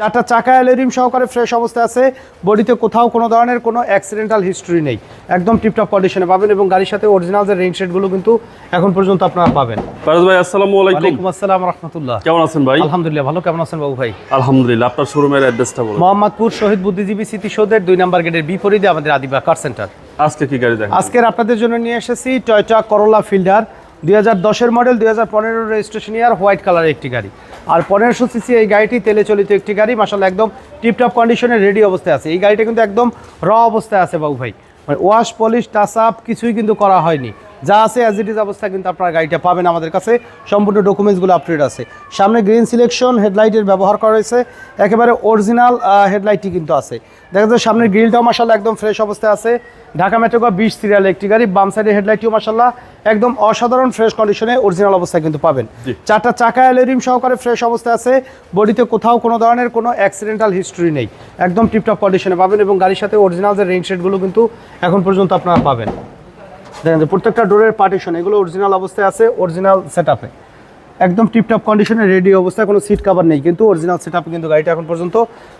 চারটা চাকা অ্যালোরিম সহকারে ফ্রেশ অবস্থায় আছে। বডিতে কোথাও কোনো ধরনের কোনো অ্যাক্সিডেন্টাল হিস্ট্রি নেই। একদম টিপটপ কন্ডিশনে পাবেন এবং গাড়ির সাথে অরিজিনাল যে রেইন শেডগুলো কিন্তু এখন পর্যন্ত আপনারা পাবেন। ফারাজ ভাই আসসালামু আলাইকুম। ওয়ালাইকুম আসসালাম রহমতুল্লাহ। কেমন আছেন ভাই? আলহামদুলিল্লাহ ভালো। কেমন আছেন বাবু ভাই? আলহামদুলিল্লাহ আপনার শোরুমের অ্যাড্রেসটা বলুন। মোহাম্মদপুর শহীদ বুদ্ধিজীবী স্মৃতিসৌধের দুই নাম্বার গেটের বিপরীতে আমাদের আদিবা কার সেন্টার আজকে কি গাড়ি দেখেন আজকের আপনাদের জন্য নিয়ে এসেছি টয়টা করোলা ফিল্ডার দুই হাজার দশের মডেল দুই হাজার পনেরো রেজিস্ট্রেশন ইয়ার হোয়াইট কালারের একটি গাড়ি। আর পনেরোশো সিসি এই গাড়িটি তেলে চলিত একটি গাড়ি মাসাল্লাহ একদম টিপটপ কন্ডিশনে রেডি অবস্থায় আছে। এই গাড়িটা কিন্তু একদম র অবস্থায় আছে বাবু ভাই। মানে ওয়াশ পলিশ টাচ আপ কিছুই কিন্তু করা হয়নি। যা আছে অ্যাজ ইট ইজ অবস্থা কিন্তু আপনারা গাড়িটা পাবেন আমাদের কাছে। সম্পূর্ণ ডকুমেন্টসগুলো আপডেট আছে। সামনে গ্রিন সিলেকশন হেডলাইটের ব্যবহার করা হয়েছে। একেবারে অরিজিনাল হেডলাইটটি কিন্তু আছে। দেখা যাচ্ছে সামনের গ্রিলটাও মাসাল্লাহ একদম ফ্রেশ অবস্থায় আছে। ঢাকা মেট্রোকা বিশ সিরিয়াল একটি গাড়ি বাম সাইডের হেডলাইটটিও মাসাল্লাহ একদম অসাধারণ ফ্রেশ কন্ডিশনে অরিজিনাল অবস্থায় কিন্তু পাবেন। চারটা চাকা অ্যালোরিম সহকারে ফ্রেশ অবস্থায় আছে। বডিতে কোথাও কোনো ধরনের কোনো অ্যাক্সিডেন্টাল হিস্ট্রি নেই। একদম টিপটপ কন্ডিশনে পাবেন এবং গাড়ির সাথে অরিজিনাল যে রেইন শেডগুলো কিন্তু এখন পর্যন্ত আপনারা পাবেন। দেখেন প্রত্যেকটা ডোরের পার্টিশন এগুলো অরিজিনাল অবস্থায় আছে অরিজিনাল সেট একদম টিপটপ কন্ডিশনে রেডি অবস্থায়, কোনো সিট কাভার নেই, কিন্তু অরিজিনাল সেট কিন্তু গাড়িটা এখন পর্যন্ত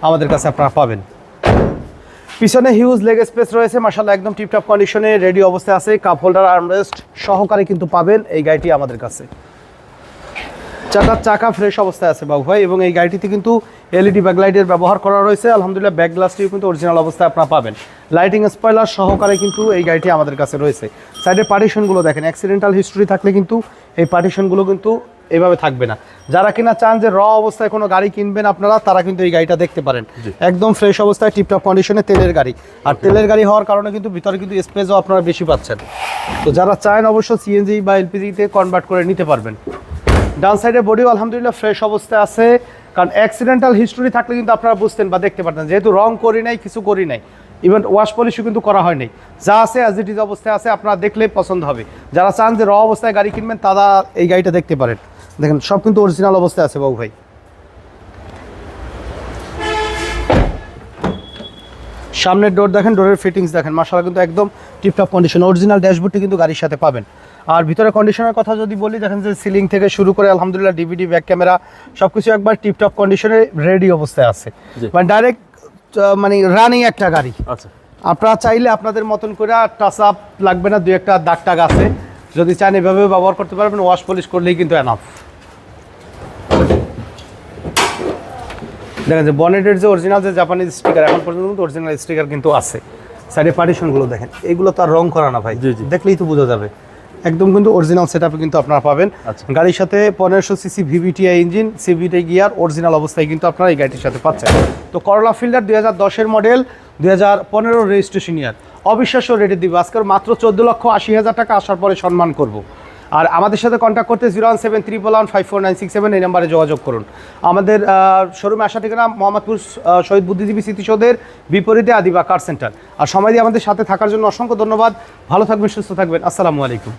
আমাদের কাছে আপনারা পাবেন। পিছনে হিউজ লেগ স্পেস রয়েছে মার্শাল একদম টিপটপ কন্ডিশনে রেডি অবস্থায় আছে। কাপ হোল্ডার আর্মরেস্ট সহকারে কিন্তু পাবেন এই গাড়িটি আমাদের কাছে। চাকার চাকা ফ্রেশ অবস্থায় আছে বাবু ভাই এবং এই গাড়িটিতে কিন্তু এলইডি ব্যাকলাইটের ব্যবহার করা রয়েছে। আলহামদুলিল্লাহ ব্যাক গ্লাসটিও কিন্তু অরিজিনাল অবস্থায় আপনারা পাবেন। লাইটিং স্পয়লার সহকারে কিন্তু এই গাড়িটি আমাদের কাছে রয়েছে। সাইডের পার্টিশনগুলো দেখেন অ্যাক্সিডেন্টাল হিস্ট্রি থাকলে কিন্তু এই পার্টিশনগুলো কিন্তু এভাবে থাকবে না। যারা কিনা চান যে র অবস্থায় কোনো গাড়ি কিনবেন আপনারা তারা কিন্তু এই গাড়িটা দেখতে পারেন। একদম ফ্রেশ অবস্থায় টিপটপ কন্ডিশনে তেলের গাড়ি। আর তেলের গাড়ি হওয়ার কারণে কিন্তু ভিতরে কিন্তু স্পেসও আপনারা বেশি পাচ্ছেন। তো যারা চান অবশ্য সিএনজি বা এলপিজিতে কনভার্ট করে নিতে পারবেন। ডান সাইডের বডিও আলহামদুলিল্লাহ ফ্রেশ অবস্থায় আছে। কারণ অ্যাক্সিডেন্টাল হিস্টোরি থাকলে কিন্তু আপনারা বুঝতেন বা দেখতে পারতেন। যেহেতু রং করি নাই, কিছু করি নাই। ইভেন ওয়াশ পলিশও কিন্তু করা হয়নি যা আছে অ্যাজ ইট ইজ অবস্থায় আছে, আপনারা দেখলে পছন্দ হবে। যারা চান যে র অবস্থায় গাড়ি কিনবেন, তারা এই গাড়িটা দেখতে পারেন। দেখেন, সব কিন্তু অরিজিনাল অবস্থায় আছে, বাবু ভাই। সামনের ডোর দেখেন ডোরের ফিটিংস দেখেন। মার্শাল কিন্তু একদম টিপটপ কন্ডিশন অরিজিনাল ড্যাশবোর্ডটি কিন্তু গাড়ির সাথে পাবেন। আর ভিতরে কন্ডিশনের কথা যদি বলি দেখেন যে সিলিং থেকে শুরু করে আলহামদুলিল্লাহ ডিভিডি ব্যাক ক্যামেরা সব কিছু একবার টিপটপ কন্ডিশনে রেডি অবস্থায় আছে। মানে ডাইরেক্ট মানে রানিং একটা গাড়ি। আচ্ছা। আপনারা চাইলে আপনাদের মতন করে টাচ আপ লাগবে না দু একটা দাগ টাগ আছে। যদি চান এভাবে ব্যবহার করতে পারবেন ওয়াশ পলিশ করলেই কিন্তু এনাফ দেখেন যে বনেটের যে অরিজিনাল যে জাপানিজ স্টিকার এখন পর্যন্ত কিন্তু অরিজিনাল স্টিকার কিন্তু আছে। সাইডে পার্টিশনগুলো দেখেন এগুলো তো আর রং করা না ভাই। দেখলেই তো বোঝা যাবে। একদম কিন্তু অরিজিনাল সেট কিন্তু আপনারা পাবেন। আচ্ছা। গাড়ির সাথে পনেরোশো CC VVTI engine CVT gear original অবস্থায় কিন্তু আপনারা এই গাড়িটির সাথে পাচ্ছেন। তো করলা ফিল্ডার দুই হাজার দশের মডেল দুই হাজার পনেরো রেজিস্ট্রেশন ইয়ার অবিশ্বাস্য রেটে দিব। আজকের মাত্র চোদ্দ লক্ষ আশি হাজার টাকা আসার পরে সম্মান করব। আর আমাদের সাথে কন্ট্যাক্ট করতে zero one seven triple one five four nine six seven এই নাম্বারে যোগাযোগ করুন। আমাদের শোরুমে আসা ঠিকানা মোহাম্মদপুর শহীদ বুদ্ধিজীবী স্মৃতিসৌধের বিপরীতে আদিবা কার সেন্টার আর সময় দিয়ে আমাদের সাথে থাকার জন্য অসংখ্য ধন্যবাদ। ভালো থাকবেন, সুস্থ থাকবেন। আসসালামু আলাইকুম।